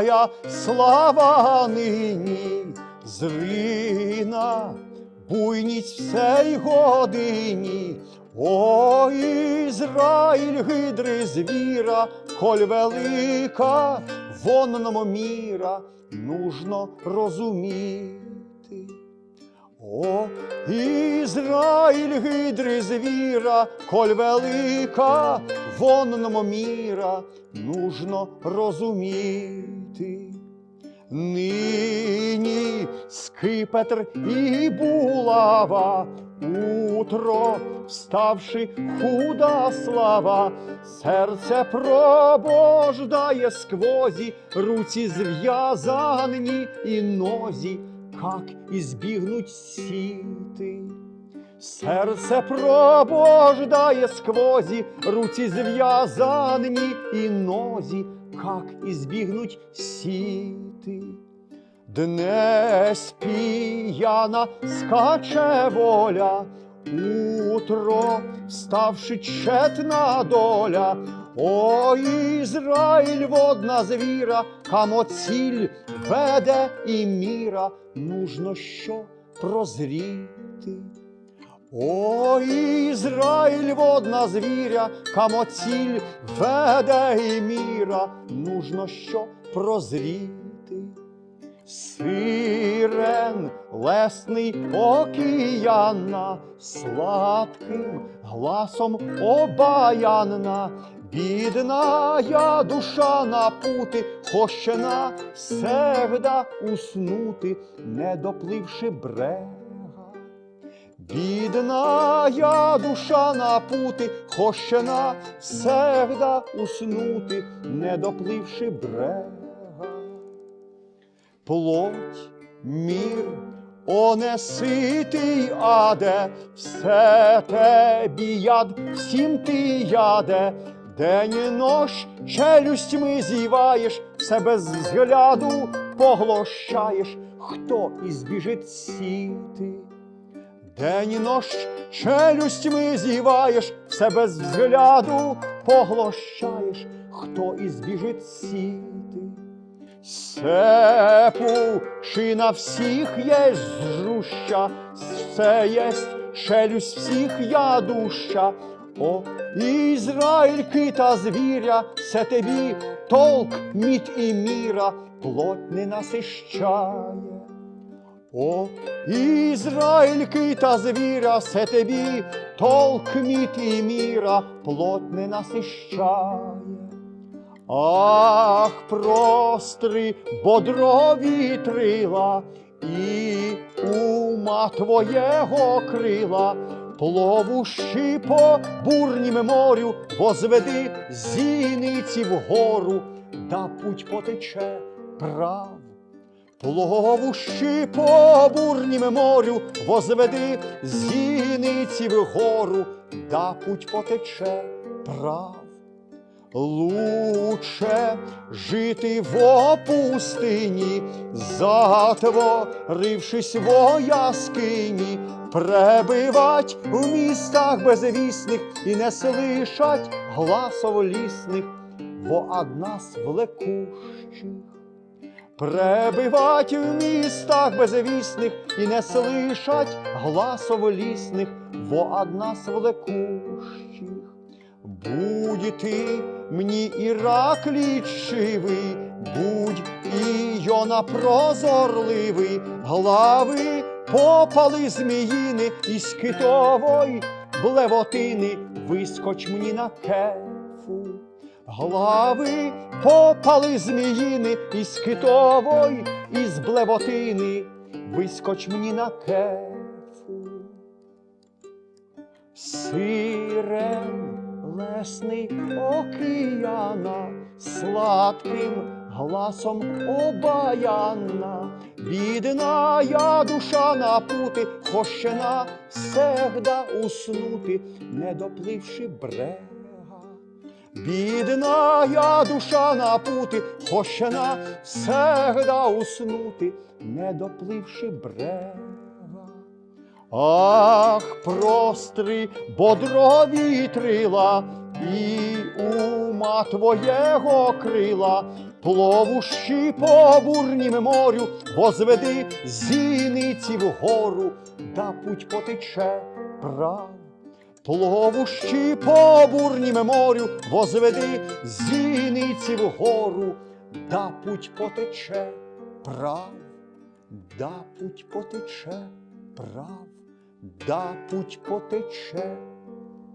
Твоя слава нині зрина, буйність всей годині. О, Ізраїль, гидри звіра, коль велика, вонному міра, нужно розуміти. О, Ізраїль, гидри звіра, коль велика, вонному міра, нужно розуміти. Нині скипетр і булава, утро, вставши худа слава, серце пробождає сквозі, руці зв'язані і нозі, как избігнуть сіти. Серце пробождає сквозі, руці зв'язані і нозі, как избігнуть сіти. Днес п'яна скаче воля, утро, вставши четна доля. О, Ізраїль, водна звіра, камо ціль веде і міра, нужно що прозріти. О, Ізраїль, водна звіря, камо ціль веде і міра, нужно що прозріти. Сирен лесний океяна, сладким гласом обаянна, бідна я душа на пути, хощена всегда уснути, не допливши брега. Бідна я душа на пути, хощена всегда уснути, не допливши брега. Плоть, мір, о неситий аде, все тебі яд, всім ти яде, день і нощ челюстьми зіваєш, все без взгляду поглощаєш, хто ізбіжить сіти. День і нощ челюстьми зіваєш, все без взгляду поглощаєш, хто ізбіжить сіти. Сепу, чи на всіх є зруща, це єсть челюсть всіх я дуща. О, Ізраїль, кита звіря, це тобі толк, мід і міра, плоть не насищає. О, Ізраїль, кита звіра, це тобі толк, мід і міра, плоть не насищає. Ах, простри бодрові трила, і ума твоєго крила, пловущи по бурнім морю, возведи зіниці вгору, да путь потече прав. Пловущи по бурнім морю, возведи зіниці вгору, да путь потече прав. Лучше жити в опустині, затворившись в яскині, пребивать у містах безвісних і не слишать гласов лісних, во одна з влекущих. Пребивать в містах безвісних і не слишать гласов лісних, во одна влекущих. Будь ти мені Іраклій чивий, будь і Йона прозорливий, глави попали зміїни із китової блевотини, вискоч мені на кефу. Глави попали зміїни із китової, із блевотини, вискоч мені на кефу. Сирен лесний океана, сладким гласом обаянна, бідна я душа на пути, хощена всегда уснути, не допливши брега. Бідна я душа на пути, хощена всегда уснути, не допливши брега. Ах, простри бодрові трила, і ума твоєго крила, пловущі по бурнім морю, возведи зіниці вгору, да путь потече прав. Пловущі по бурніме морю, возведи зіниці вгору, да путь потече прав, да путь потече прав, да путь потече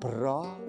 прав.